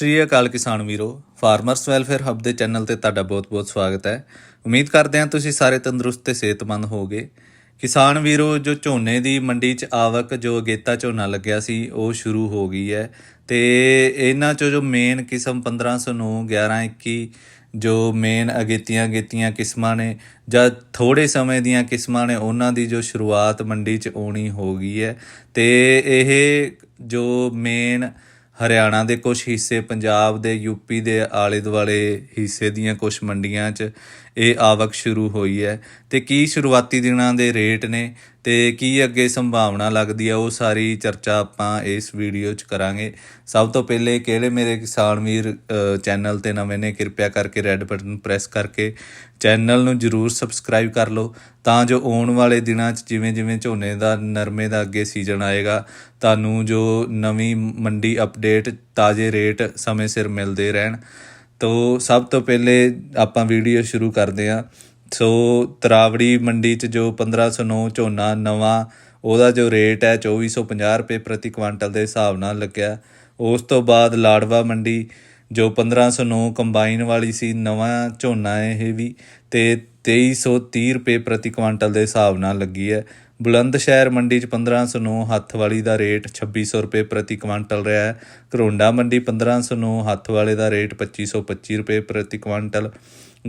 ਸ਼੍ਰੀ ਅਕਾਲ ਕਿਸਾਨ ਵੀਰੋ ਫਾਰਮਰਸ ਵੈਲਫੇਅਰ ਹੱਬ ਦੇ ਚੈਨਲ ਤੇ ਤੁਹਾਡਾ ਬਹੁਤ-ਬਹੁਤ ਸਵਾਗਤ ਹੈ। ਉਮੀਦ ਕਰਦੇ ਹਾਂ ਤੁਸੀਂ ਸਾਰੇ ਤੰਦਰੁਸਤ ਤੇ ਸਿਹਤਮੰਦ ਹੋਗੇ ਕਿਸਾਨ ਵੀਰੋ, ਜੋ ਝੋਨੇ ਦੀ ਮੰਡੀ 'ਚ ਆਵਕ, ਜੋ ਅਗੇਤਾ ਝੋਨਾ ਲੱਗਿਆ ਸੀ, ਉਹ ਸ਼ੁਰੂ ਹੋ ਗਈ ਹੈ। ਤੇ ਇਹਨਾਂ 'ਚੋਂ ਜੋ ਮੇਨ ਕਿਸਮ 1509 1121 ਜੋ ਮੇਨ ਅਗੇਤੀਆਂ ਅਗੇਤੀਆਂ ਕਿਸਮਾਂ ਨੇ, ਜਾਂ ਥੋੜੇ ਸਮੇਂ ਦੀਆਂ ਕਿਸਮਾਂ ਨੇ, ਉਹਨਾਂ ਦੀ ਜੋ ਸ਼ੁਰੂਆਤ ਮੰਡੀ 'ਚ ਆਉਣੀ ਹੋ ਗਈ ਹੈ। ਤੇ ਇਹ ਜੋ ਮੇਨ ਹਰਿਆਣਾ ਦੇ ਕੁਝ ਹਿੱਸੇ, ਪੰਜਾਬ ਦੇ ਯੂਪੀ ਦੇ ਆਲੇ ਦੁਆਲੇ ਹਿੱਸੇ ਦੀਆਂ ਕੁਝ ਮੰਡੀਆਂ 'ਚ ਇਹ ਆਵਕ ਸ਼ੁਰੂ ਹੋਈ ਹੈ ਤੇ ਕੀ ਸ਼ੁਰੂਆਤੀ ਦਿਨਾਂ ਦੇ ਰੇਟ ਨੇ ਤੇ ਕੀ ਅੱਗੇ ਸੰਭਾਵਨਾ ਲੱਗਦੀ ਆ, ਉਹ ਸਾਰੀ ਚਰਚਾ ਆਪਾਂ ਇਸ ਵੀਡੀਓ 'ਚ ਕਰਾਂਗੇ। ਸਭ ਤੋਂ ਪਹਿਲੇ ਕਿਹੜੇ ਮੇਰੇ ਕਿਸਾਨ ਵੀਰ ਚੈਨਲ ਤੇ ਨਵੇਂ ਨੇ ਕਿਰਪਿਆ ਕਰਕੇ ਰੈੱਡ ਬਟਨ ਪ੍ਰੈਸ ਕਰਕੇ ਚੈਨਲ ਨੂੰ ਜਰੂਰ ਸਬਸਕ੍ਰਾਈਬ ਕਰ ਲਓ, ਤਾਂ ਜੋ ਆਉਣ ਵਾਲੇ ਦਿਨਾਂ 'ਚ ਜਿਵੇਂ ਜਿਵੇਂ ਝੋਨੇ ਦਾ, ਨਰਮੇ ਦਾ ਅੱਗੇ ਸੀਜ਼ਨ ਆਏਗਾ, ਤੁਹਾਨੂੰ ਜੋ ਨਵੀਂ ਮੰਡੀ ਅਪਡੇਟ ਤਾਜ਼ੇ ਰੇਟ ਸਮੇਂ ਸਿਰ ਮਿਲਦੇ ਰਹਿਣ। ਤੋ ਸਭ ਤੋਂ ਪਹਿਲੇ ਆਪਾਂ ਵੀਡੀਓ ਸ਼ੁਰੂ ਕਰਦੇ ਹਾਂ ਸੋ ਤਰਾਵੜੀ ਮੰਡੀ 'ਚ ਜੋ 1509 ਝੋਨਾ ਨਵਾਂ, ਉਹਦਾ ਜੋ ਰੇਟ ਹੈ 2450 ਰੁਪਏ ਪ੍ਰਤੀ ਕੁਆਂਟਲ ਦੇ ਹਿਸਾਬ ਨਾਲ ਲੱਗਿਆ। ਉਸ ਤੋਂ ਬਾਅਦ ਲਾੜਵਾ ਮੰਡੀ, ਜੋ 1509 ਕੰਬਾਈਨ ਵਾਲੀ ਸੀ, ਨਵਾਂ ਝੋਨਾ ਇਹ ਵੀ ਤੇ 2330 ਰੁਪਏ ਪ੍ਰਤੀ ਕੁਆਂਟਲ ਦੇ ਹਿਸਾਬ ਨਾਲ ਲੱਗੀ ਹੈ। ਬੁਲੰਦ ਸ਼ਹਿਰ ਮੰਡੀ 'ਚ 1509 ਹੱਥ ਵਾਲੀ ਦਾ ਰੇਟ 2600 ਰੁਪਏ ਪ੍ਰਤੀ ਕੁਆਂਟਲ ਰਿਹਾ ਹੈ। ਕਰੋਂਡਾ ਮੰਡੀ 1509 ਹੱਥ ਵਾਲੇ ਦਾ ਰੇਟ 2525 ਰੁਪਏ ਪ੍ਰਤੀ ਕੁਆਂਟਲ।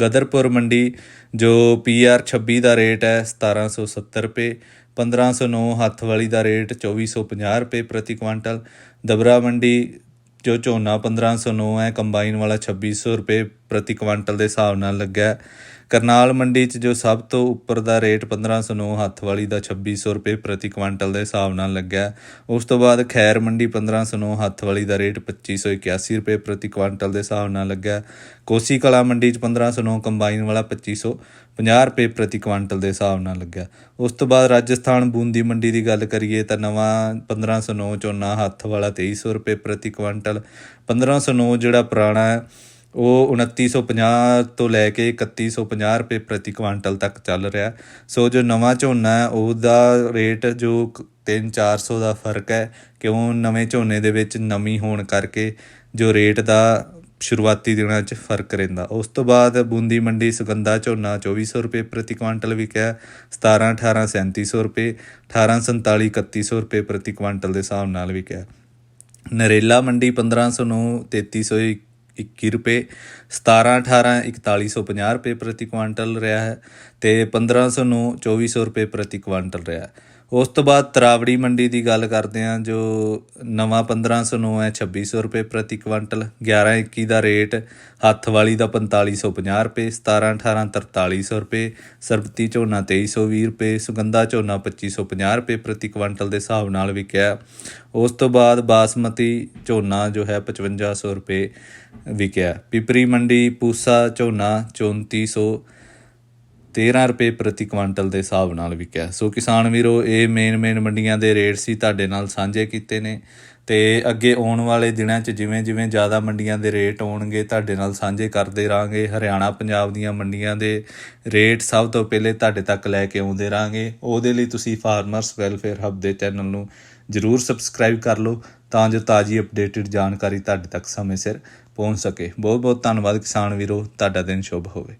ਗਦਰਪੁਰ ਮੰਡੀ ਜੋ ਪੀਆਰ 26 ਦਾ ਰੇਟ ਹੈ 1770 ਰੁਪਏ। 1509 ਹੱਥ ਵਾਲੀ ਦਾ ਰੇਟ 2450 ਰੁਪਏ ਪ੍ਰਤੀ ਕੁਆਂਟਲ। ਦਬਰਾ ਮੰਡੀ ਜੋ ਝੋਨਾ 1509 ਹੈ, ਕੰਬਾਈਨ ਵਾਲਾ 2600 ਰੁਪਏ ਪ੍ਰਤੀ ਕੁਆਂਟਲ ਦੇ ਹਿਸਾਬ ਨਾਲ ਲੱਗਾ ਕਰਨਾਲ ਮੰਡੀ 'ਚ ਜੋ ਸਭ ਤੋਂ ਉੱਪਰ ਦਾ ਰੇਟ 1509 ਹੱਥ ਵਾਲੀ ਦਾ 2600 ਰੁਪਏ ਪ੍ਰਤੀ ਕੁਆਂਟਲ ਦੇ ਹਿਸਾਬ ਨਾਲ ਲੱਗਿਆ। ਉਸ ਤੋਂ ਬਾਅਦ ਖੈਰ ਮੰਡੀ 1509 ਹੱਥ ਵਾਲੀ ਦਾ ਰੇਟ 2581 ਰੁਪਏ ਪ੍ਰਤੀ ਕੁਇੰਟਲ ਦੇ ਹਿਸਾਬ ਨਾਲ ਲੱਗਿਆ। ਕੋਸੀ ਕਲਾ ਮੰਡੀ 'ਚ 1509 ਕੰਬਾਈਨ ਵਾਲਾ 2550 ਰੁਪਏ ਪ੍ਰਤੀ ਕੁਆਂਟਲ ਦੇ ਹਿਸਾਬ ਨਾਲ ਲੱਗਿਆ। ਉਸ ਤੋਂ ਬਾਅਦ ਰਾਜਸਥਾਨ ਬੂੰਦੀ ਮੰਡੀ ਦੀ ਗੱਲ ਕਰੀਏ ਤਾਂ ਨਵਾਂ 1509 ਝੋਨਾ ਹੱਥ ਵਾਲਾ 2300 ਰੁਪਏ ਪ੍ਰਤੀ ਕੁਆਂਟਲ। 1509 ਜਿਹੜਾ ਪੁਰਾਣਾ ਹੈ ਉਹ 2950 ਤੋਂ ਲੈ ਕੇ 3150 ਰੁਪਏ ਪ੍ਰਤੀ ਕੁਆਂਟਲ ਤੱਕ ਚੱਲ ਰਿਹਾ ਸੋ ਜੋ ਨਵਾਂ ਝੋਨਾ ਹੈ, ਉਹਦਾ ਰੇਟ ਜੋ 3-400 ਦਾ ਫ਼ਰਕ ਹੈ ਕਿਉਂ ਨਵੇਂ ਝੋਨੇ ਦੇ ਵਿੱਚ ਨਮੀ ਹੋਣ ਕਰਕੇ ਜੋ ਰੇਟ ਦਾ ਸ਼ੁਰੂਆਤੀ ਦਿਨਾਂ 'ਚ ਫ਼ਰਕ ਰਹਿੰਦਾ। ਉਸ ਤੋਂ ਬਾਅਦ ਬੂੰਦੀ ਮੰਡੀ ਸੁਗੰਧਾ ਝੋਨਾ 2400 ਰੁਪਏ ਪ੍ਰਤੀ ਕੁਆਂਟਲ ਵਿਕਿਆ 17 18 3700 ਰੁਪਏ 18 47 3100 ਰੁਪਏ ਪ੍ਰਤੀ ਕੁਆਂਟਲ ਦੇ ਹਿਸਾਬ ਨਾਲ ਵਿਕਿਆ ਨਰੇਲਾ ਮੰਡੀ 1509 3321 ਰੁਪਏ 17 18 4150 ਰੁਪਏ ਪ੍ਰਤੀ ਕੁਆਂਟਲ ਰਿਹਾ ਹੈ ਤੇ 1509 2400 ਰੁਪਏ ਪ੍ਰਤੀ ਕੁਆਂਟਲ ਰਿਹਾ ਹੈ। ਉਸ ਤੋਂ ਬਾਅਦ ਤਰਾਵੜੀ ਮੰਡੀ ਦੀ ਗੱਲ ਕਰਦੇ ਹਾਂ, ਜੋ ਨਵਾਂ 1509 ਹੈ 2600 ਰੁਪਏ ਪ੍ਰਤੀ ਕੁਇੰਟਲ ਕੁਆਂਟਲ 1121 ਦਾ ਰੇਟ, ਹੱਥ ਵਾਲੀ ਦਾ 4550 ਰੁਪਏ 17 18 4300 ਰੁਪਏ, ਸਰਬਤੀ ਝੋਨਾ 2320 ਰੁਪਏ, ਸੁਗੰਧਾ ਝੋਨਾ 2550 ਰੁਪਏ ਪ੍ਰਤੀ ਕੁਇੰਟਲ ਦੇ ਹਿਸਾਬ ਨਾਲ ਵਿਕਿਆ। ਉਸ ਤੋਂ ਬਾਅਦ ਬਾਸਮਤੀ ਝੋਨਾ ਜੋ ਹੈ 5500 ਰੁਪਏ ਵਿਕਿਆ। ਪਿਪਰੀ ਮੰਡੀ, ਪੂਸਾ ਝੋਨਾ 3400 13 ਰੁਪਏ ਪ੍ਰਤੀ ਕੁਇੰਟਲ ਦੇ ਹਿਸਾਬ ਨਾਲ ਵਿਕਿਆ। ਸੋ ਕਿਸਾਨ ਵੀਰੋ, ਇਹ ਮੇਨ ਮੇਨ ਮੰਡੀਆਂ ਦੇ ਰੇਟ ਸੀ ਤੁਹਾਡੇ ਨਾਲ ਸਾਂਝੇ ਕੀਤੇ ਨੇ। ਤੇ ਅੱਗੇ ਆਉਣ ਵਾਲੇ ਦਿਨਾਂ 'ਚ ਜਿਵੇਂ ਜਿਵੇਂ ਜ਼ਿਆਦਾ ਮੰਡੀਆਂ ਦੇ ਰੇਟ ਆਉਣਗੇ, ਤੁਹਾਡੇ ਨਾਲ ਸਾਂਝੇ ਕਰਦੇ ਰਾਂਗੇ। ਹਰਿਆਣਾ, ਪੰਜਾਬ ਦੀਆਂ ਮੰਡੀਆਂ ਦੇ ਰੇਟ ਸਭ ਤੋਂ ਪਹਿਲੇ ਤੁਹਾਡੇ ਤੱਕ ਲੈ ਕੇ ਆਉਂਦੇ ਰਾਂਗੇ। ਉਹਦੇ ਲਈ ਤੁਸੀਂ ਫਾਰਮਰਸ ਵੈਲਫੇਅਰ ਹੱਬ ਦੇ ਚੈਨਲ ਨੂੰ ਜਰੂਰ ਸਬਸਕ੍ਰਾਈਬ ਕਰ ਲਓ, ਤਾਂ ਜੋ ਤਾਜ਼ੀ ਅਪਡੇਟਡ ਜਾਣਕਾਰੀ ਤੁਹਾਡੇ ਤੱਕ ਸਮੇਂ ਸਿਰ ਪਹੁੰਚ ਸਕੇ। ਬਹੁਤ ਬਹੁਤ ਧੰਨਵਾਦ ਕਿਸਾਨ ਵੀਰੋ, ਤੁਹਾਡਾ ਦਿਨ ਸ਼ੁਭ ਹੋਵੇ।